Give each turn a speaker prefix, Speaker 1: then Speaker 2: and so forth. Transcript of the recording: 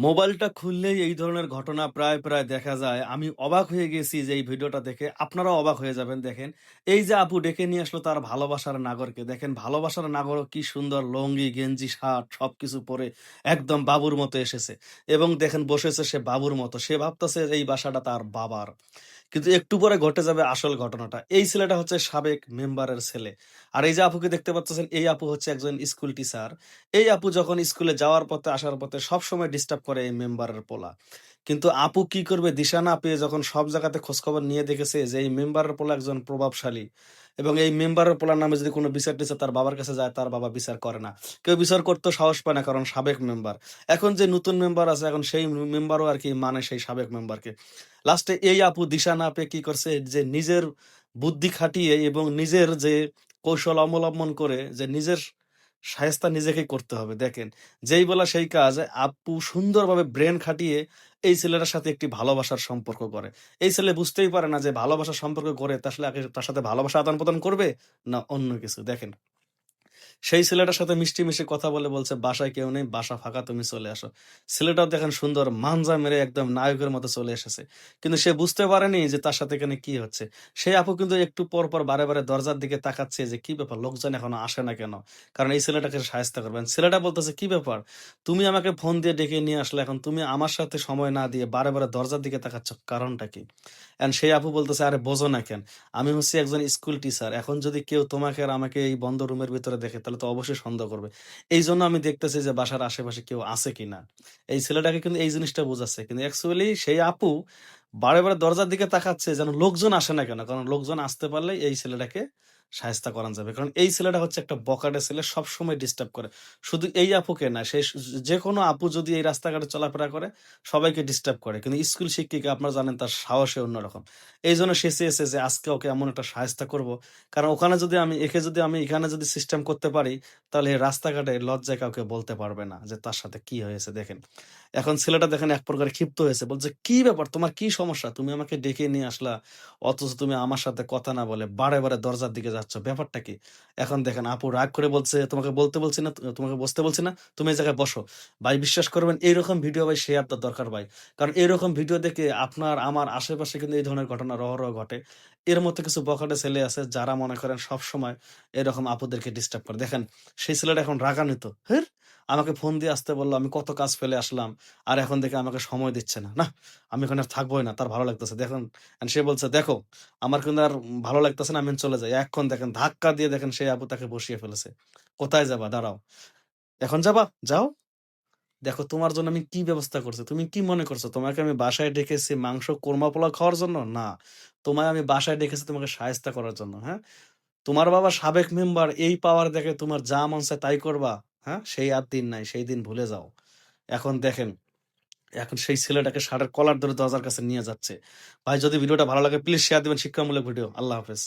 Speaker 1: মোবাইলটা খুললেই এই ধরনের ঘটনা প্রায়, প্রায় দেখা যায়। আমি অবাক হয়ে গেছি যে এই ভিডিওটা দেখে। আপনারাও অবাক হয়ে যাবেন দেখেন। এই যে আপু ডেকে নিয়ে আসলো তার ভালোবাসার নাগরকে। দেখেন ভালোবাসার নাগরও কি সুন্দর লুঙ্গি, গেঞ্জি, শার্ট সবকিছু পরে একদম বাবুর মতো এসেছে। এবং দেখেন বসেছে সে বাবুর মতো। সে ভাবতেছে এই বাসাটা তার বাবার। কিন্তু একটু পরে ঘটে যাবে আসল ঘটনাটা। এই ছেলেটা হচ্ছে সাবেক মেম্বারের ছেলে। আর এই যে আপুকে দেখতে পাচ্ছেন এই আপু হচ্ছে একজন স্কুল টিচার। এই আপু যখন স্কুলে যাওয়ার পথে আসার পথে সবসময় ডিস্টার্ব করে এই মেম্বারের পোলা। কিন্তু আপু কি করবে দিশা না পেয়ে যখন সব জায়গাতে খোঁজখবর নিয়ে দেখেছে যে এই মেম্বারের পোলা একজন প্রভাবশালী এবং এই মেম্বারের পোলার নামে যদি কোনো বিচার টিচার তার বাবার কাছে যায়, তার বাবা বিচার করে না। কেউ বিচার করতেও সাহস পায় না কারণ সাবেক মেম্বার। এখন যে নতুন মেম্বার আছে, এখন সেই মেম্বারও আর কি মানে সেই সাবেক মেম্বারকে। লাস্টে এই আপু দিশা না পেয়ে কি করছে যে নিজের বুদ্ধি খাটিয়ে এবং নিজের যে কৌশল অবলম্বন করে, যে নিজের শায়েস্তা নিজেকে করতে হবে। দেখেন, যেই বলা সেই কাজ আপু সুন্দরভাবে ব্রেন খাটিয়ে এই ছেলেটার সাথে একটি ভালোবাসার সম্পর্ক করে। এই ছেলে বুঝতেই পারে না যে ভালোবাসার সম্পর্ক করে তার সাথে ভালোবাসা আদান-প্রদান করবে না অন্য কিছু। দেখেন। সেই ছেলেটার সাথে মিষ্টি, মিষ্টি কথা বলে বলছে, "বাসায় কেউ নেই, বাসা ফাঁকা তুমি চলে আসো।" ছেলেটাও দেখেন সুন্দর মানজা মেরে একদম নায়কের মতো চলে এসেছে। কিন্তু সে বুঝতে পারেনি যে তার সাথে এখানে কি হচ্ছে। সেই আপু কিন্তু একটু পর, পর বারে, বারে দরজার দিকে তাকাচ্ছে যে কি ব্যাপার লোকজন এখনও আসে না কেন? কারণ এই ছেলেটাকে শায়েস্তা করবেন। ছেলেটা বলতেছে, "কি ব্যাপার? তুমি আমাকে ফোন দিয়ে ডেকে নিয়ে আসলে এখন তুমি আমার সাথে সময় না দিয়ে বারে, বারে দরজার দিকে তাকাচ্ছ কারণটা কি?" অ্যান্ড সেই আপু বলতেছে, "আরে বোঝো না কেন? আমি হচ্ছি একজন স্কুল টিচার। এখন যদি কেউ তোমাকে আর আমাকে এই বন্ধ রুমের ভিতরে দেখে তাহলে তো অবশ্যই সন্দেহ করবে। এই জন্য আমি দেখতেছি যে বাসার আশেপাশে কেউ আছে কিনা।" এই ছেলেটাকে কিন্তু এই জিনিসটা বোঝাচ্ছে কিন্তু অ্যাকচুয়ালি সেই আপু বারে, বারে দরজার দিকে তাকাচ্ছে যেন লোকজন আসে না কেন? কারণ লোকজন আসতে পারলে এই ছেলেটাকে শায়েস্তা করান যাবে। কারণ এই ছেলেটা হচ্ছে একটা বখাটে ছেলে সবসময় ডিস্টার্ব করে। শুধু এই আপুকে না সে স যেকোনো আপু যদি এই রাস্তাঘাটে চলাফেরা করে সবাইকে ডিস্টার্ব করে। কিন্তু স্কুল শিক্ষিকা আপনারা জানেন তার সাহসই অন্যরকম। এইজন্য সে চেয়েছে যে আজকে ওকে এমন একটা শায়েস্তা করব। কারণ ওখানে যদি আমি একে যদি আমি এখানে যদি সিস্টেম করতে পারি তাহলে এই রাস্তাঘাটে লজ্জায় কাউকে বলতে পারবে না যে তার সাথে কি হয়েছে দেখেন। এখন ছেলেটা দেখেন এক প্রকার ক্ষিপ্ত হয়েছে। বলছে, "কি ব্যাপার? তোমার কি সমস্যা? তুমি আমাকে ডেকে নিয়ে আসলা। অথচ তুমি আমার সাথে কথা না বলে বারে, বারে দরজার দিকে যাচ্ছ। ব্যাপারটা কি?" এখন দেখেন আপু রাগ করে বলছে, "তোমাকে বলতে বলছি না, তোমাকে বসতে বলছি না? তুমি এই জায়গায় বসো।" ভাই বিশ্বাস করবেন এইরকম ভিডিও ভাই সে আপনার দরকার ভাই। কারণ এইরকম ভিডিও দেখে আপনার আমার আশেপাশে কিন্তু এই ধরনের ঘটনা অহরহ ঘটে। এর মধ্যে কিছু বখাটে ছেলে আছে যারা মনে করেন সবসময় এরকম আপুদেরকে ডিস্টার্ব করে। দেখেন সেই ছেলেটা এখন রাগান্বিত। "হের! আমাকে ফোন দিয়ে আসতে বলল আমি কত কাজ ফেলে আসলাম। আর এখন দেখে আমাকে সময় দিচ্ছে না। না আমি এখানে আর থাকবোই না। তার ভালো লাগতেছে।" দেখুন সে বলছে, "দেখো আমার কিন্তু আর ভালো লাগতেছে না আমি চলে যাই।" এখন দেখেন ধাক্কা দিয়ে দেখেন সেই আপু তাকে বসিয়ে ফেলেছে। "কোথায় যাবা? দাঁড়াও।" "এখন যাবা? যাও। দেখো তোমার জন্য আমি কি ব্যবস্থা করছি। তুমি কি মনে করছ তোমাকে আমি বাসায় ডেকেছি মাংস কোরমা পোলাও খাওয়ার জন্য? না। তোমায় আমি বাসায় ডেকেছি তোমাকে শায়েস্তা করার জন্য, হ্যাঁ? তোমার বাবা সাবেক মেম্বার এই পাওয়ার দেখে তোমার যা মন চায় তাই করবা? হ্যাঁ? সেই আর দিন নাই। সেই দিন ভুলে যাও। এখন দেখেন, এখন সেই ছেলেটাকে সারের কলার ধরে দরজার কাছে নিয়ে যাচ্ছে। ভাই, যদি ভিডিওটা ভালো লাগে প্লিজ শেয়ার দিবেন শিক্ষামূলক ভিডিও। আল্লাহ হাফেজ।